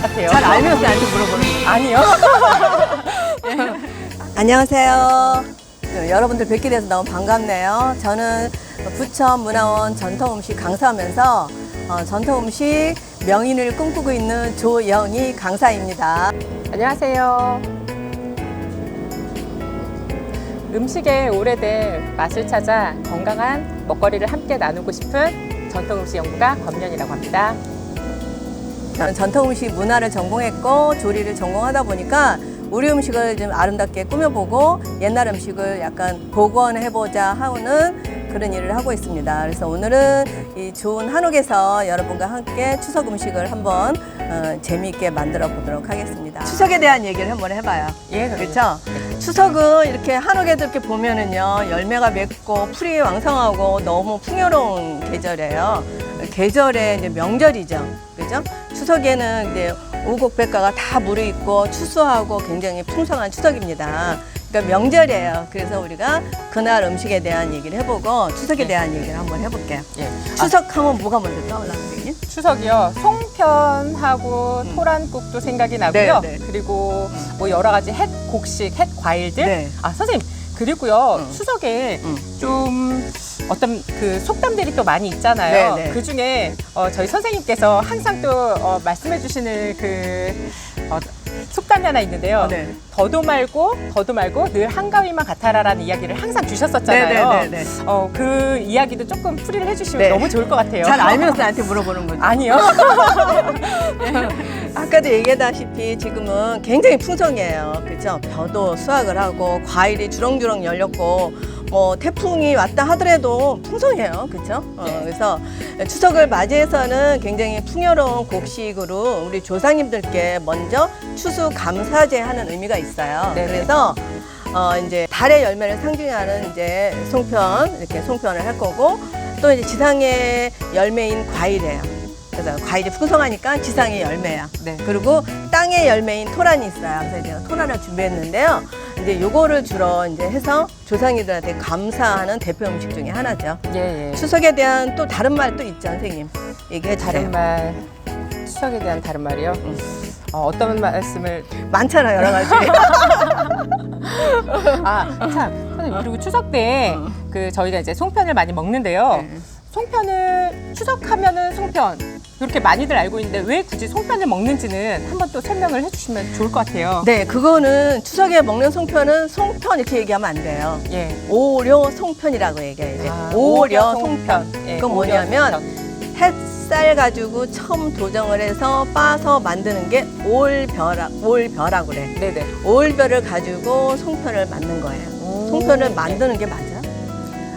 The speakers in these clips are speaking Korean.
가득 잘 알면서 나한테 물어보는 아니요. 안녕하세요. 네, 여러분들 뵙게 돼서 너무 반갑네요. 저는 부천 문화원 전통 음식 강사하면서 어, 전통 음식 명인을 꿈꾸고 있는 조영희 강사입니다. 안녕하세요. 음식의 오래된 맛을 찾아 건강한 먹거리를 함께 나누고 싶은 전통 음식 연구가 권면이라고 합니다. 저는 전통 음식 문화를 전공했고 조리를 전공하다 보니까 우리 음식을 좀 아름답게 꾸며보고 옛날 음식을 약간 복원해보자 하는 그런 일을 하고 있습니다. 그래서 오늘은 이 좋은 한옥에서 여러분과 함께 추석 음식을 한번 어, 재미있게 만들어 보도록 하겠습니다. 추석에 대한 얘기를 한번 해봐요. 예, 그렇죠? 추석은 이렇게 한옥에도 이렇게 보면은요 열매가 맺고 풀이 왕성하고 너무 풍요로운 계절이에요. 계절의 이제 명절이죠, 그죠? 추석에는 이제 오곡백과가 다 무르익고 추수하고 굉장히 풍성한 추석입니다. 그러니까 명절이에요. 그래서 우리가 그날 음식에 대한 얘기를 해보고 추석에 대한 얘기를 한번 해볼게요. 예. 추석하면 뭐가 먼저 떠올라, 선생님? 추석이요. 송편하고 토란국도 생각이 나고요. 네, 네. 그리고 뭐 여러 가지 햇 곡식, 햇 과일들. 네. 아 선생님 그리고요 음. 추석에 음. 좀 어떤 그 속담들이 또 많이 있잖아요. 네, 네. 그 중에 어, 저희 선생님께서 항상 또 어, 말씀해 주시는 그 어, 속담이 하나 있는데요. 네. 더도 말고 더도 말고 늘 한가위만 같아라라는 이야기를 항상 주셨었잖아요. 네, 네, 네, 네. 어, 그 이야기도 조금 풀이를 해주시면 네. 너무 좋을 것 같아요. 잘 알면서 나한테 물어보는 거죠. 아니요. 아까도 얘기했다시피 지금은 굉장히 풍성해요. 그죠? 벼도 수확을 하고 과일이 주렁주렁 열렸고 뭐 태풍이 왔다 하더라도 풍성해요. 그죠? 어, 네. 그래서 추석을 맞이해서는 굉장히 풍요로운 곡식으로 우리 조상님들께 먼저 추수 감사제 하는 의미가 있어요. 네네. 그래서 어 이제 달의 열매를 상징하는 이제 송편 이렇게 송편을 할 거고 또 이제 지상의 열매인 과일이에요. 그래서 과일이 풍성하니까 지상의 열매야. 네. 그리고 땅의 열매인 토란이 있어요. 그래서 제가 토란을 준비했는데요. 이제 요거를 주로 이제 해서 조상님들한테 감사하는 대표 음식 중에 하나죠. 예, 예. 추석에 대한 또 다른 말도 있죠, 선생님. 얘기해 주세요. 다른 말 추석에 대한 다른 말이요. 어, 어떤 말씀을 많잖아요, 여러 가지. 아참 선생님 그리고 추석 때 그 저희가 이제 송편을 많이 먹는데요. 어. 네. 송편을 추석하면은 송편 이렇게 많이들 알고 있는데 왜 굳이 송편을 먹는지는 한번 또 설명을 해주시면 좋을 것 같아요. 네, 그거는 추석에 먹는 송편은 송편 이렇게 얘기하면 안 돼요. 예. 오려 송편이라고 얘기해요. 아, 오려 오려 송편. 예, 그건 뭐냐면 송편. 햇살 가지고 처음 도정을 해서 빻아서 만드는 게 올벼라, 올벼라고 그래. 네네. 올벼를 가지고 송편을 만든 거예요. 송편을 네. 만드는 게 맞아요?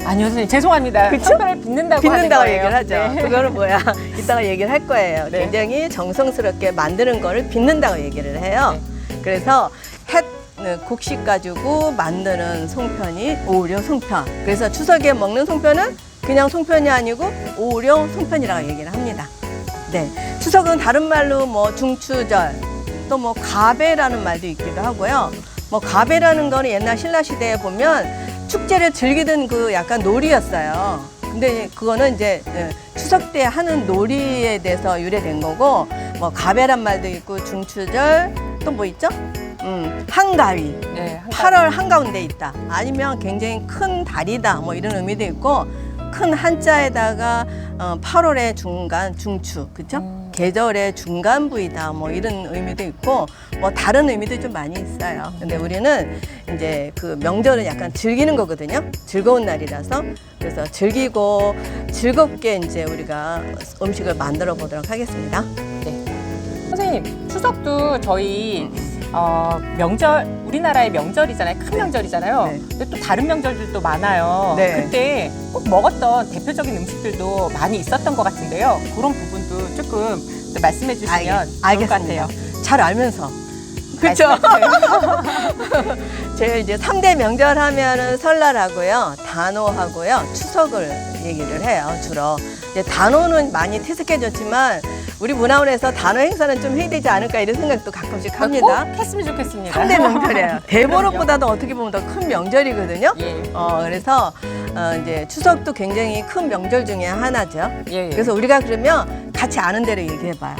아니요 선생님 죄송합니다. 그쵸? 송편을 빚는다고 빚는다고 하는 거예요. 얘기를 하죠. 네. 그거는 뭐야? 이따가 얘기를 할 거예요. 네. 굉장히 정성스럽게 만드는 거를 빚는다고 얘기를 해요. 네. 그래서 햇 네, 곡식 가지고 만드는 송편이 오려 송편. 그래서 추석에 먹는 송편은 그냥 송편이 아니고 오려 송편이라고 얘기를 합니다. 네. 추석은 다른 말로 뭐 중추절, 또 뭐 가배라는 말도 있기도 하고요. 뭐 가배라는 거는 옛날 신라 시대에 보면 축제를 즐기던 그 약간 놀이였어요. 근데 그거는 이제 예, 추석 때 하는 놀이에 대해서 유래된 거고 뭐 가배란 말도 있고 중추절 또 뭐 있죠? 음, 한가위. 네, 한 8월 한가운데 있다. 아니면 굉장히 큰 달이다. 뭐 이런 의미도 있고 큰 한자에다가 어, 8월의 중간 중추, 그죠? 음. 계절의 중간 부이다. 뭐 이런 의미도 있고 뭐 다른 의미도 좀 많이 있어요. 근데 우리는 이제 그 명절은 약간 즐기는 거거든요. 즐거운 날이라서 그래서 즐기고 즐겁게 이제 우리가 음식을 만들어 보도록 하겠습니다. 선생님 추석도 저희 어, 명절 우리나라의 명절이잖아요. 큰 네. 명절이잖아요. 네. 근데 또 다른 명절들도 많아요. 네. 그때 꼭 먹었던 대표적인 음식들도 많이 있었던 것 같은데요. 그런 부분도 조금 또 말씀해 주시면 좋을 것. 같아요. 잘 알면서. 그렇죠. 말씀해 주세요. 제 이제 삼대 명절 하면은 설날하고요, 단오하고요, 추석을 얘기를 해요, 주로. 이제 단오는 많이 퇴색해졌지만 우리 문화원에서 단오 행사는 좀 해야 되지 않을까 이런 생각도 가끔씩 합니다. 꼭 했으면 좋겠습니다. 삼대 명절이에요. 대보름보다도 어떻게 보면 더 큰 명절이거든요. 예. 어, 그래서 어, 이제 추석도 굉장히 큰 명절 중에 하나죠. 예, 예. 그래서 우리가 그러면 같이 아는 대로 얘기해봐요.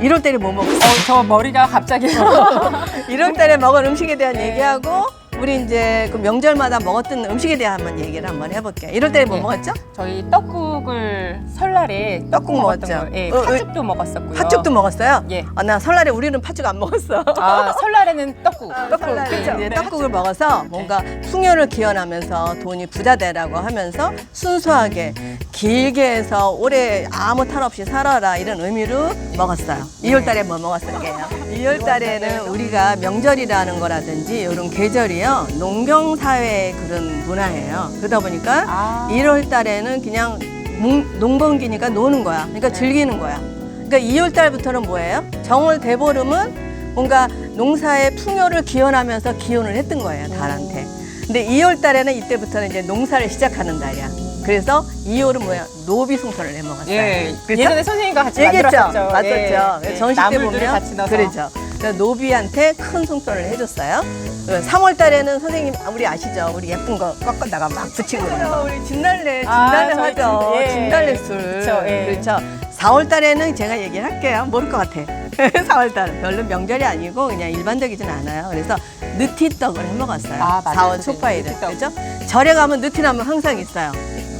1월 달에 뭐 먹었어? 어, 저 머리가 갑자기 1월 달에 먹은 음식에 대한 네. 얘기하고 우리 이제 그 명절마다 먹었던 음식에 대한 한번 얘기를 한번 해볼게요. 1월 달에 뭐 네. 먹었죠? 저희 떡국을 설날에 떡국 먹었죠. 거, 예, 어, 팥죽도 먹었었고요. 팥죽도 먹었어요? 예. 아, 나 설날에 우리는 팥죽 안 먹었어. 아, 설날에는 떡국. 떡국, 설날에 그렇죠. 네. 떡국을 먹어서 뭔가 풍요를 기원하면서 돈이 부자 되라고 하면서 순수하게 길게 해서 올해 아무 탈 없이 살아라 이런 의미로 먹었어요. 2월 달에 뭐 먹었을게요? 2월 달에는 우리가 명절이라는 거라든지 이런 계절이요. 농경 사회의 그런 문화예요. 그러다 보니까 아. 1월 달에는 그냥 뭉- 농번기니까 노는 거야. 그러니까 즐기는 거야. 그러니까 2월 달부터는 뭐예요? 정월 대보름은 뭔가 농사의 풍요를 기원하면서 기원을 했던 거예요, 달한테. 근데 2월 달에는 이때부터는 이제 농사를 시작하는 달이야. 그래서 2월은 뭐야? 노비 송편을 해 먹었어요. 예. 그렇죠? 예전에 선생님과 같이 얘기했죠. 만들었었죠. 맞았죠. 예. 전시 때 나물들을 보면 같이 넣어서. 그렇죠. 그래서 노비한테 큰 송편을 해줬어요. 3월 달에는 선생님 우리 아시죠? 우리 예쁜 거 꺾어다가 막 붙이고 그래요. 우리 진달래, 아, 진달래 저희 하죠. 진- 예. 진달래 술. 그쵸, 예. 그렇죠. 4월 달에는 제가 얘기를 할게요. 모를 것 같아. 4월 달 별로 명절이 아니고 그냥 일반적이진 않아요. 그래서 느티떡을 해 먹었어요. 아, 맞아요, 4월 선생님. 초파일에. 느티떡. 그렇죠? 절에 가면 느티나물 항상 있어요.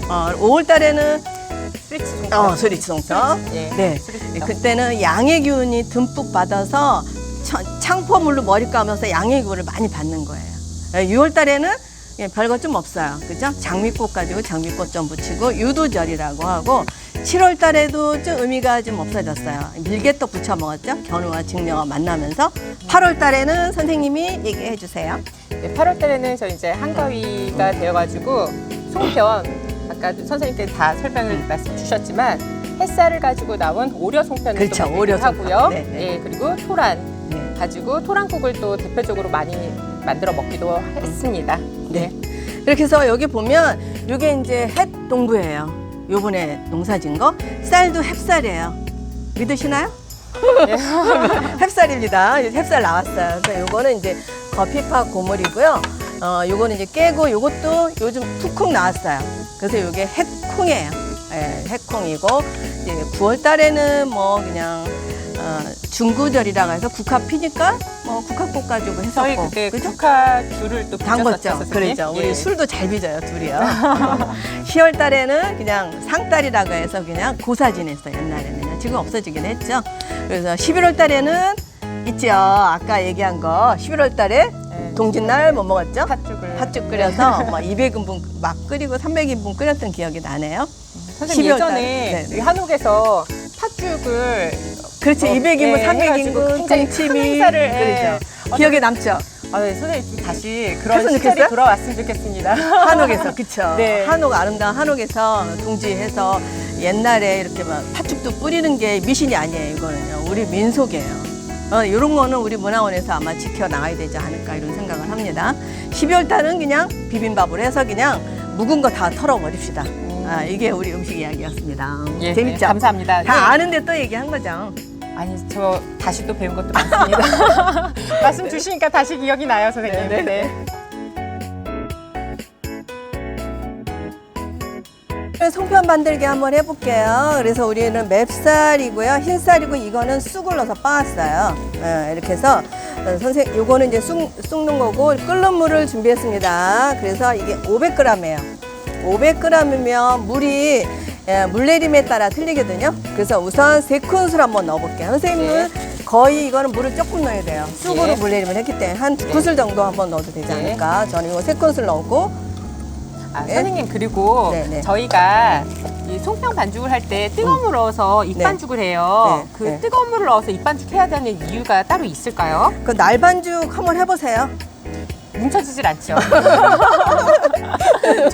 어, 5월 달에는 스위치. 어, 송편. 예. 네. 스리치 그때는 양의 기운이 듬뿍 받아서 천- 창포물로 머리 감아서 양의 기운을 많이 받는 거예요. 6월 달에는 예, 별거 좀 없어요. 그죠? 장미꽃 가지고 장미꽃 좀 붙이고 유두절이라고 하고 7월 달에도 좀 의미가 좀 없어졌어요. 밀개떡 부쳐 먹었죠? 견우와 직녀가 만나면서 8월 달에는 선생님이 얘기해 주세요. 네, 8월 달에는 저 이제 한가위가 되어가지고 송편 아까 선생님께 다 설명을 말씀 주셨지만 햇살을 가지고 나온 오려 송편을 그렇죠, 또 오려. 하고요. 네, 네. 예, 그리고 토란 네. 가지고 토란국을 또 대표적으로 많이 만들어 먹기도 했습니다. 네. 이렇게 해서 여기 보면 이게 이제 햇 농부예요. 요번에 농사진 거. 쌀도 햅쌀이에요. 믿으시나요? 네. 햅쌀입니다. 햅쌀 나왔어요. 그래서 요거는 이제 거피파 고물이고요. 어, 요거는 이제 깨고 요것도 요즘 툭쿵 나왔어요. 그래서 요게 해콩이에요. 예, 해콩이고 이제 9월 달에는 뭐 그냥 어, 중구절이라고 해서 국화 피니까 뭐 국화꽃 가지고 저희 했었고 그때 그죠? 국화 귤을 또 담궜죠. 빚었었죠, 선생님. 그렇죠. 우리 예. 술도 잘 빚어요, 둘이요. 10월 달에는 그냥 상달이라고 해서 그냥 고사 지냈어요, 옛날에는. 지금 없어지긴 했죠. 그래서 11월 달에는 있죠. 아까 얘기한 거. 11월 달에 예. 동짓날 뭐 먹었죠? 팥죽을 팥죽 끓여서 뭐 200인분 막 끓이고 300인분 끓였던 기억이 나네요. 선생님 12월 달. 예전에 네, 네. 이 한옥에서 팥죽을 그렇지, 어, 200인분, 예, 300인분, 해가지고 굉장히 큰 동치미. 행사를, 예. 기억에 남죠? 아, 네, 선생님 좀 다시 그런 시절이 좋겠어요? 돌아왔으면 좋겠습니다. 한옥에서 그쵸 네. 한옥 아름다운 한옥에서 동지해서 옛날에 이렇게 막 팥죽도 뿌리는 게 미신이 아니에요 이거는요 우리 민속이에요 어, 이런 거는 우리 문화원에서 아마 지켜 나가야 되지 않을까 이런 생각을 합니다 12월 달은 그냥 비빔밥을 해서 그냥 묵은 거 다 털어버립시다 아, 이게 우리 음식 이야기였습니다 예, 재밌죠? 네, 감사합니다. 다 네. 아는데 또 얘기한 거죠 아니 저 다시 또 배운 것도 많습니다. 말씀 주시니까 다시 기억이 나요, 선생님. 네, 네, 네. 송편 만들기 한번 해볼게요. 그래서 우리는 맵쌀이고요, 흰쌀이고 이거는 쑥을 넣어서 빻았어요. 예, 이렇게 해서 어, 선생 요거는 이제 쑥, 쑥는 거고 끓는 물을 준비했습니다. 그래서 이게 500g이에요. 500g이면 물이 예, 물내림에 따라 틀리거든요. 그래서 우선 세 큰술 한번 넣어볼게요. 선생님은 거의 이거는 물을 조금 넣어야 돼요. 쑥으로 네. 물내림을 했기 때문에 한 두 큰술 정도 한번 넣어도 되지 네. 않을까. 저는 이거 세 큰술 넣고 아, 예? 선생님 그리고 네, 네. 저희가 이 송편 반죽을 할 때 뜨거운 물을 넣어서 네. 입반죽을 해요. 네, 그 네. 뜨거운 물을 넣어서 입반죽 해야 되는 이유가 따로 있을까요? 그 날반죽 한번 해보세요. 뭉쳐지질 않죠.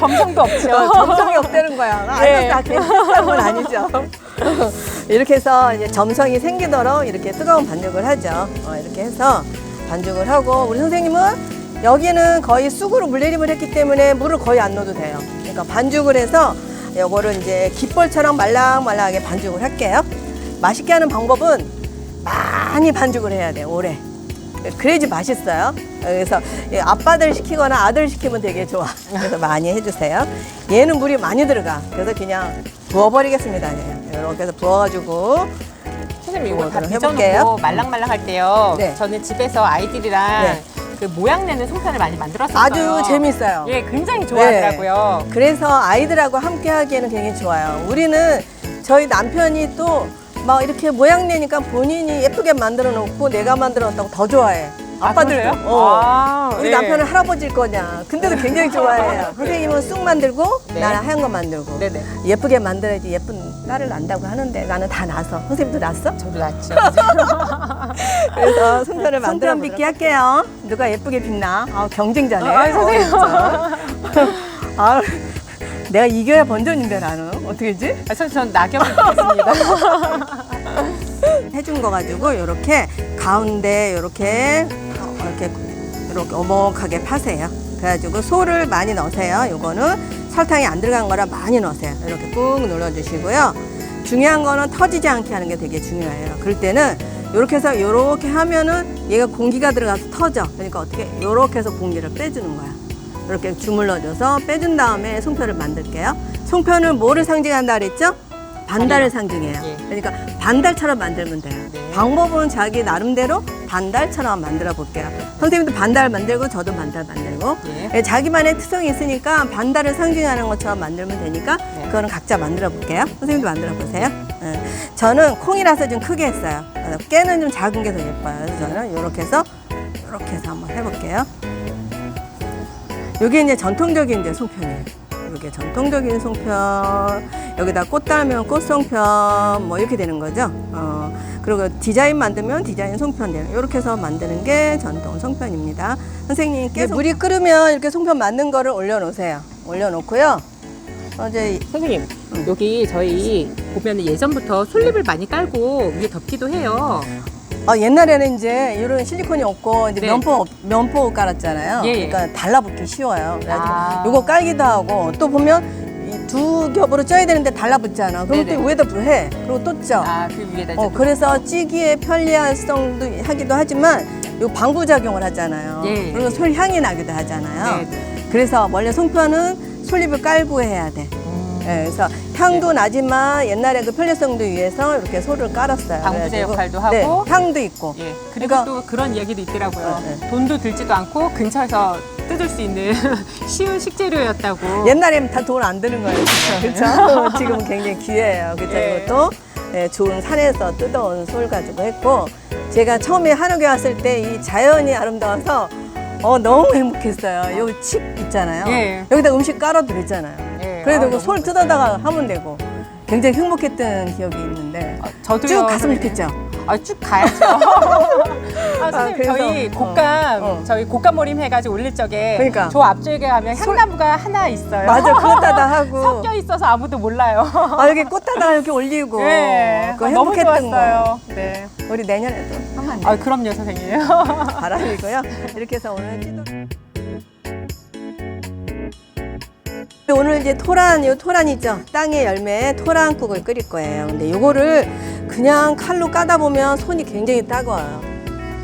점성도 없죠. 점성이 없다는 거야. 네. 알면서 다 괜찮은 건 아니죠. 이렇게 해서 이제 점성이 생기도록 이렇게 뜨거운 반죽을 하죠. 어, 이렇게 해서 반죽을 하고 우리 선생님은 여기는 거의 쑥으로 물내림을 했기 때문에 물을 거의 안 넣어도 돼요. 그러니까 반죽을 해서 요거를 이제 깃볼처럼 말랑말랑하게 반죽을 할게요. 맛있게 하는 방법은 많이 반죽을 해야 돼요. 오래. 그래야지 맛있어요. 그래서 이 아빠들 시키거나 아들 시키면 되게 좋아. 그래서 많이 해주세요. 얘는 물이 많이 들어가. 그래서 그냥 부어버리겠습니다. 그냥. 이렇게 해서 부어가지고 선생님 이거 다 해볼게요. 빚어놓고 말랑말랑 할 때요. 네. 저는 집에서 아이들이랑 네. 그 모양 내는 송편을 많이 만들었었어요. 아주 재밌어요. 예, 굉장히 좋아하더라고요. 그래서 아이들하고 함께 하기에는 굉장히 좋아요. 우리는 저희 남편이 또 막 이렇게 모양 내니까 본인이 예쁘게 만들어 놓고 내가 만들어 놨다고 더 좋아해. 아, 아빠들도. 그래요? 어. 아, 우리 네. 남편은 할아버지일 거냐. 근데도 굉장히 좋아해요. 선생님은 쑥 만들고 네. 나는 하얀 거 만들고. 네네. 예쁘게 만들어야지 예쁜 딸을 낳는다고 하는데 나는 다 낳아서. 선생님도 낳았어? 저도 낫죠. 그래서 손편을 만들어 빚기 할게요. 누가 예쁘게 빚나? 아, 경쟁자네. 아, 선생님. 아, 내가 이겨야 번전인데 나는 어떻게지? 아, 전, 전 낙엽을 드겠습니다. 해준 거 가지고 이렇게 가운데 이렇게 이렇게 이렇게 오목하게 파세요. 그래가지고 소를 많이 넣으세요. 요거는 설탕이 안 들어간 거라 많이 넣으세요. 이렇게 꾹 눌러주시고요. 중요한 거는 터지지 않게 하는 게 되게 중요해요. 그럴 때는 이렇게 해서 이렇게 하면은 얘가 공기가 들어가서 터져. 그러니까 어떻게 이렇게 해서 공기를 빼주는 거야. 이렇게 주물러줘서 빼준 다음에 송편을 만들게요. 송편은 뭐를 상징한다 그랬죠? 반달을 상징해요. 예. 그러니까 반달처럼 만들면 돼요. 네. 방법은 자기 나름대로 반달처럼 만들어 볼게요. 선생님도 반달 만들고 저도 반달 만들고 예. 예, 자기만의 특성이 있으니까 반달을 상징하는 것처럼 만들면 되니까 네. 그거는 각자 만들어 볼게요. 선생님도 만들어 보세요. 예. 저는 콩이라서 좀 크게 했어요. 깨는 좀 작은 게 더 예뻐요. 그래서 저는 이렇게 해서 이렇게 해서 한번 해볼게요. 이게 이제 전통적인 이제 송편이에요. 이게 전통적인 송편, 여기다 꽃 달면 꽃 송편, 뭐 이렇게 되는 거죠. 어, 그리고 디자인 만들면 디자인 송편 되는, 이렇게 해서 만드는 게 전통 송편입니다. 선생님께 물이 끓으면 이렇게 송편 만든 거를 올려놓으세요. 올려놓고요. 어, 이제 선생님, 여기 저희 보면 예전부터 솔잎을 많이 깔고 위에 덮기도 해요. 어, 옛날에는 이제 이런 실리콘이 없고 이제 네. 면포 없- 면포 깔았잖아요. 예, 예. 그러니까 달라붙기 쉬워요. 그래가지고 아. 요거 깔기도 하고 또 보면 이 두 겹으로 쪄야 되는데 달라붙잖아. 그럼 네네. 또 위에다 해. 그리고 또 쪄. 아, 그 위에다 이제 어, 그래서 찌기의 편리성도 하기도 하지만 요 방부 작용을 하잖아요. 예. 그리고 솔 향이 나기도 하잖아요. 네, 네. 그래서 원래 송편은 솔잎을 깔고 해야 돼. 음. 예, 그래서 향도 나지만 옛날에 그 편리성도 위해서 이렇게 소를 깔았어요. 방부제 그래가지고 역할도 네, 하고. 향도 있고. 예. 그리고 그러니까- 또 그런 이야기도 있더라고요. 네, 돈도 들지도 않고 근처에서 뜯을 수 있는 쉬운 식재료였다고. 옛날에는 다 돈 안 드는 거예요. 그렇죠? 지금은 굉장히 귀해요. 그렇죠? 예. 이것도 예, 좋은 산에서 뜯어온 솔 가지고 했고 제가 처음에 한옥에 왔을 때 이 자연이 아름다워서 어, 너무 행복했어요. 여기 칡 있잖아요. 예. 여기다 음식 깔아도 되잖아요. 예. 그래도 아, 그솔 너무 뜯어다가 하면 되고 굉장히 행복했던 기억이 있는데 아, 저도요. 쭉 갔으면 선생님. 좋겠죠? 아, 쭉 가야죠. 아, 선생님, 그래서, 저희 어, 곶감, 어. 저희 곶감 모임 해가지고 올릴 적에 그러니까. 저 앞쪽에 가면 향나무가 하나 있어요. 맞아, 그거 따다 하고. 섞여 있어서 아무도 몰라요. 아, 여기 꽃 따다 이렇게 올리고. 네, 그거 아, 너무 행복했던 좋았어요. 네. 거. 우리 내년에도 하면 안 돼. 아, 그럼요, 선생님. 바람이고요. 이렇게 해서 오늘 찌도 오늘 이제 토란, 요 토란 있죠? 땅의 열매 토란국을 끓일 거예요. 근데 요거를 그냥 칼로 까다 보면 손이 굉장히 따가워요.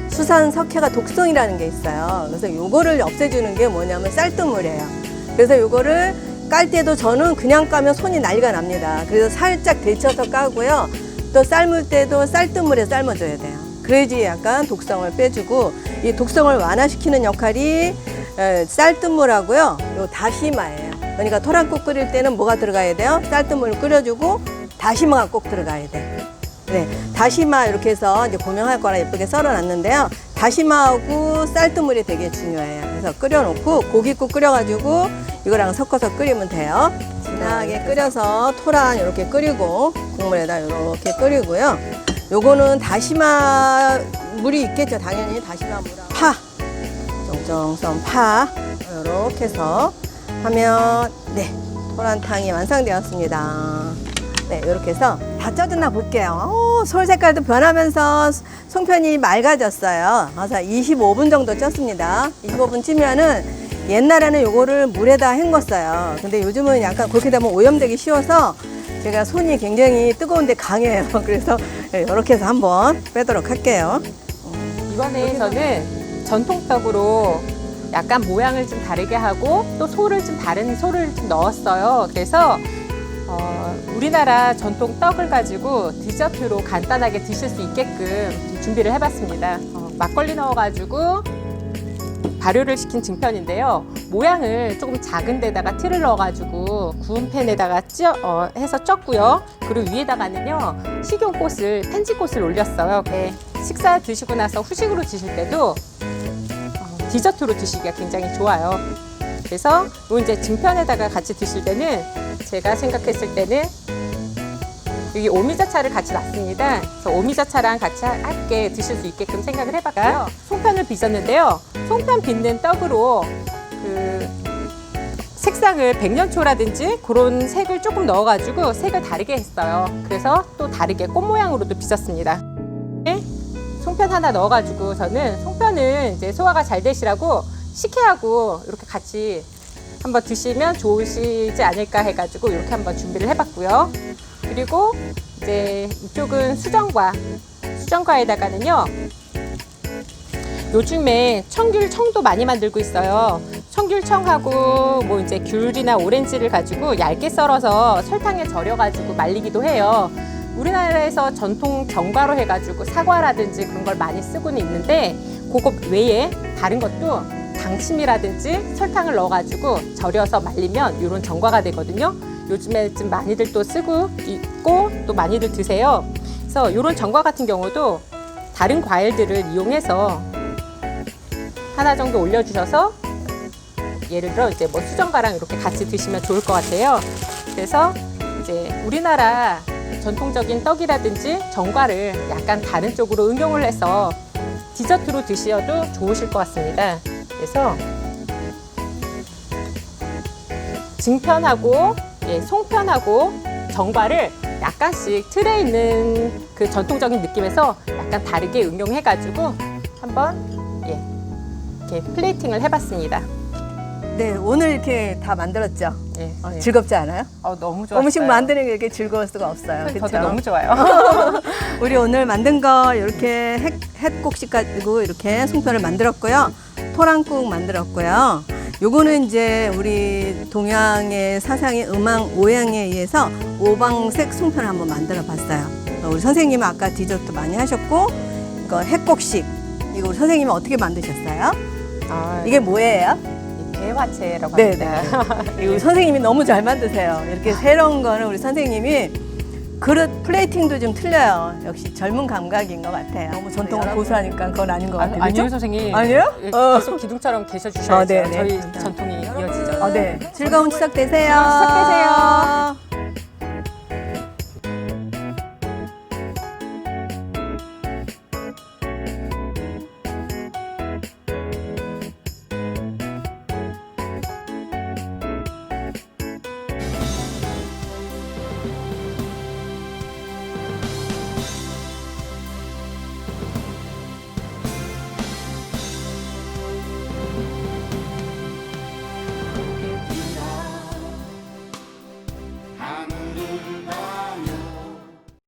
수산 석회가 독성이라는 게 있어요. 그래서 요거를 없애주는 게 뭐냐면 쌀뜨물이에요. 그래서 요거를 깔 때도 저는 그냥 까면 손이 난리가 납니다. 그래서 살짝 데쳐서 까고요. 또 삶을 때도 쌀뜨물에 삶아줘야 돼요. 그래야지 약간 독성을 빼주고 이 독성을 완화시키는 역할이 에, 쌀뜨물하고요. 요 다시마예요. 그러니까 토란국 끓일 때는 뭐가 들어가야 돼요? 쌀뜨물을 끓여주고 다시마가 꼭 들어가야 돼. 네, 다시마 이렇게 해서 이제 고명할 거라 예쁘게 썰어놨는데요. 다시마하고 쌀뜨물이 되게 중요해요. 그래서 끓여놓고 고깃국 끓여가지고 이거랑 섞어서 끓이면 돼요. 진하게 끓여서 토란 이렇게 끓이고 국물에다 이렇게 끓이고요. 요거는 다시마 물이 있겠죠. 당연히 다시마 물. 파 정정선 파 이렇게 해서 하면 네 토란탕이 완성되었습니다. 네 이렇게 해서 다 쪄졌나 볼게요. 오, 솔 색깔도 변하면서 송편이 맑아졌어요. 그래서 25분 정도 쪘습니다. 25분 찌면은 옛날에는 요거를 물에다 헹궜어요. 근데 요즘은 약간 그렇게 되면 오염되기 쉬워서 제가 손이 굉장히 뜨거운데 강해요. 그래서 이렇게 해서 한번 빼도록 할게요. 이번에 저는 전통떡으로 약간 모양을 좀 다르게 하고 또 소를 좀 다른 소를 좀 넣었어요. 그래서 어, 우리나라 전통 떡을 가지고 디저트로 간단하게 드실 수 있게끔 준비를 해봤습니다. 어, 막걸리 넣어가지고 발효를 시킨 증편인데요. 모양을 조금 작은 데다가 틀을 넣어가지고 구운 팬에다가 찌어, 어, 해서 쪘고요. 그리고 위에다가는요 식용꽃을 펜지꽃을 올렸어요. 네, 식사 드시고 나서 후식으로 드실 때도 어, 디저트로 드시기가 굉장히 좋아요. 그래서 요 이제 증편에다가 같이 드실 때는 제가 생각했을 때는 여기 오미자차를 같이 놨습니다. 그래서 오미자차랑 같이 하- 함께 드실 수 있게끔 생각을 해봤고요. 송편을 빚었는데요. 송편 빚는 떡으로 그 색상을 백년초라든지 그런 색을 조금 넣어가지고 색을 다르게 했어요. 그래서 또 다르게 꽃 모양으로도 빚었습니다. 네, 송편 하나 넣어가지고 저는 송편은 이제 소화가 잘 되시라고 식혜하고 이렇게 같이 한번 드시면 좋으시지 않을까 해가지고 이렇게 한번 준비를 해봤고요. 그리고 이제 이쪽은 수정과 수정과에다가는요. 요즘에 청귤청도 많이 만들고 있어요. 청귤청하고 뭐 이제 귤이나 오렌지를 가지고 얇게 썰어서 설탕에 절여가지고 말리기도 해요. 우리나라에서 전통 정과로 해가지고 사과라든지 그런 걸 많이 쓰고는 있는데 그거 외에 다른 것도 당심이라든지 설탕을 넣어가지고 절여서 말리면 이런 정과가 되거든요. 요즘에 좀 많이들 또 쓰고 있고 또 많이들 드세요. 그래서 이런 정과 같은 경우도 다른 과일들을 이용해서 하나 정도 올려주셔서 예를 들어 이제 뭐 수정과랑 이렇게 같이 드시면 좋을 것 같아요. 그래서 이제 우리나라 전통적인 떡이라든지 정과를 약간 다른 쪽으로 응용을 해서 디저트로 드셔도 좋으실 것 같습니다. 그래서 증편하고 예, 송편하고 정과를 약간씩 틀에 있는 그 전통적인 느낌에서 약간 다르게 응용해가지고 한번 예, 이렇게 플레이팅을 해봤습니다. 네 오늘 이렇게 다 만들었죠. 어, 예. 즐겁지 않아요? 어, 너무 좋았어요. 음식 만드는 게 이렇게 즐거울 수가 없어요. 저도 그쵸? 너무 좋아요. 우리 오늘 만든 거 이렇게 햇, 햇곡식 가지고 이렇게 송편을 만들었고요. 토랑국 만들었고요. 요거는 이제 우리 동양의 사상의 음악 오양에 의해서 오방색 송편을 한번 만들어 봤어요. 어, 우리 선생님은 아까 디저트 많이 하셨고, 이거 햇곡식. 이거 우리 선생님은 어떻게 만드셨어요? 아, 이게 뭐예요? 이 배화채라고 네, 합니다. 이거 우리 선생님이 너무 잘 만드세요. 이렇게 새로운 거는 우리 선생님이 그릇 플레이팅도 좀 틀려요. 역시 젊은 감각인 것 같아요. 너무 전통을 여러분. 고수하니까 그건 아닌 것 아니, 같아요. 아니요 그죠? 선생님. 아니에요? 예, 어. 계속 기둥처럼 계셔 주셔야죠. 어, 네, 네. 저희 전통이 이어지죠. 어, 네. 즐거운 추석 되세요. 즐거운 추석 되세요.